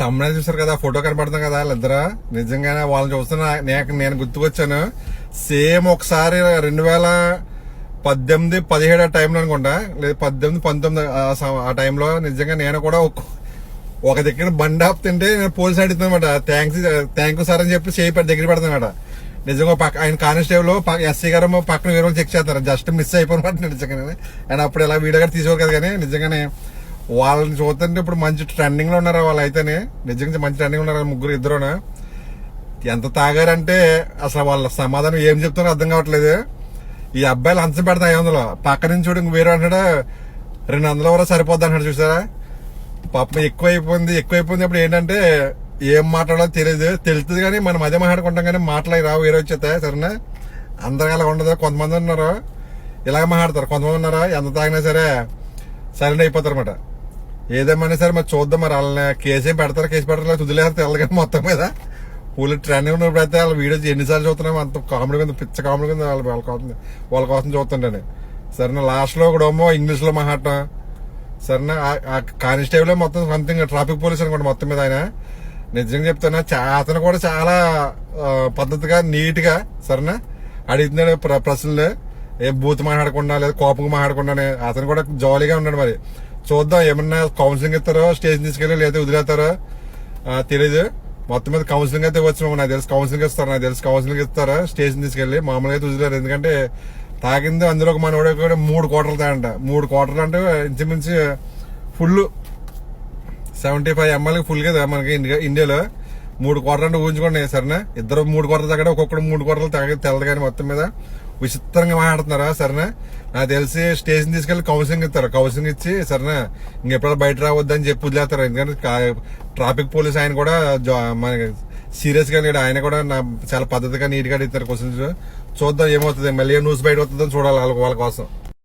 తమ్ముడే చూసారు కదా ఫోటో కనపడుతుంది కదా వాళ్ళిద్దరు. నిజంగానే వాళ్ళని చూస్తున్నా నేను నేను గుర్తుకొచ్చాను. సేమ్ ఒకసారి రెండు వేల పద్దెనిమిది పదిహేడు ఆ టైంలో అనుకుంటా. లేదు పద్దెనిమిది పంతొమ్మిది ఆ టైంలో నిజంగా నేను కూడా ఒక- ఒక దగ్గర బండి ఆపుతుంటే నేను పోలీస్ అడుగుతున్నమాట థ్యాంక్స్ థ్యాంక్ యూ సార్ అని చెప్పి చేయి దగ్గర పెడుతున్నమాట నిజంగా పక్క ఆయన కానిస్టేబుల్ ఎస్సీ గారు పక్కన వేరే వాళ్ళు చెక్ చేస్తారు. జస్ట్ మిస్ అయిపోయినమాట నిజంగానే. అండ్ అప్పుడు ఇలా వీడియో కూడా తీసుకోరు కదా కానీ నిజంగానే వాళ్ళని చూస్తుంటే ఇప్పుడు మంచి ట్రెండింగ్లో వాళ్ళు అయితేనే? నిజంగా మంచి ట్రెండింగ్ ఉన్నారు ముగ్గురు ఇద్దరునా? ఎంత తాగారంటే అసలు వాళ్ళ సమాధానం ఏం చెప్తారో అర్థం కావట్లేదు. ఈ అబ్బాయిలు అంచం పెడతా ఐదు వందలు పక్క నుంచి చూడు ఇంక వేరే అంటాడు రెండు వందల వరకు సరిపోద్ది అంటాడు చూసారా? పాపం ఎక్కువైపోయింది ఎక్కువైపోయింది ఎక్కువ అయిపోయింది అప్పుడు ఏంటంటే ఏం మాట్లాడాలో తెలియదు. తెలుస్తుంది కానీ మనం అదే మాట్లాడుకుంటాం కానీ మాట్లాడి రావు వేరే వచ్చేస్తా సరేనా? అందరూ అలా ఉండదు? కొంతమంది ఉన్నారు? ఇలాగ మాట్లాడతారు. కొంతమంది ఉన్నారా? ఎంత తాగినా సరే సైలెంట్ అయిపోతారు అనమాట ఏదేమన్నా సరే మరి చూద్దాం మరి వాళ్ళని కేసు ఏం పెడతారు కేసు పెడతారు? తుదిలేస్తారు తెల్లగానే మొత్తం మీద. పూలు ట్రెండింగ్ ఉన్నప్పుడు అయితే వాళ్ళ వీడియోస్ ఎన్నిసార్లు చూస్తున్నాం అంత కామెడీ కింద పిచ్చ కామెడీ కింద వాళ్ళ వాళ్ళ కోసం వాళ్ళ కోసం చూస్తుంటాను సరేనా లాస్ట్లో ఒకడేమో ఇంగ్లీష్లో మాట్లాడటం సరేనా ఆ- కానిస్టేబుల్ మొత్తం సంథింగ్ ట్రాఫిక్ పోలీస్ అనుకోండి మొత్తం మీద ఆయన. నిజంగా చెప్తున్నా చా- అతను కూడా చాలా పద్ధతిగా నీట్గా సరేనా? అడుగుతున్నాడు ప్ర- ప్రశ్నలు. ఏ బూత్ మాట్లాడకుండా లేదా కోపంగా మాట్లాడకుండానే అతను కూడా జాలీగా ఉన్నాడు మరి. చూద్దాం ఏమన్నా కౌన్సిలింగ్ ఇస్తారో స్టేషన్ తీసుకెళ్ళి లేదా వదిలేస్తారో. తెలీదు. మొత్తం మీద కౌన్సిలింగ్ అయితే వచ్చి నాకు తెలుసు కౌన్సిలింగ్ ఇస్తారు నాకు తెలుసు కౌన్సిలింగ్ ఇస్తారా స్టేషన్ తీసుకెళ్ళి మామూలుగా అయితే వదిలేరు. ఎందుకంటే తాగింది అందులో ఒక మనోడు కూడా మూడు కోటలు తాగంట. మూడు కోటలు అంటే ఇంచుమించు ఫుల్ సెవెంటీ ఫైవ్ ఎంఎల్కి ఫుల్ కదా మనకి ఇండియా ఇండియాలో మూడు కోటలు అంటే ఊహించుకోండి సరేనా? ఇద్దరు మూడు కోటలు తగ్గడం ఒక్కొక్కడు మూడు కోటలు తగ్గ తెల్లదు కానీ మొత్తం మీద విచిత్రంగా మాట్లాడుతున్నారా సరేనా? నాకు తెలిసి స్టేషన్ తీసుకెళ్ళి కౌన్సిలింగ్ ఇస్తారు. కౌన్సిలింగ్ ఇచ్చి సరేనా ఇంకెప్పుడు బయట రావద్దని చెప్పి వదిలేస్తారు. ఎందుకంటే ట్రాఫిక్ పోలీస్ ఆయన కూడా జా- మనకి సీరియస్గా లేడు. ఆయన కూడా నా చాలా పద్ధతిగా నీట్గా ఇస్తారు క్వశ్చన్స్. చూద్దాం ఏమవుతుంది. మళ్ళీ న్యూస్ బయట వస్తుందని చూడాలి వాళ్ళ వాళ్ళ కోసం.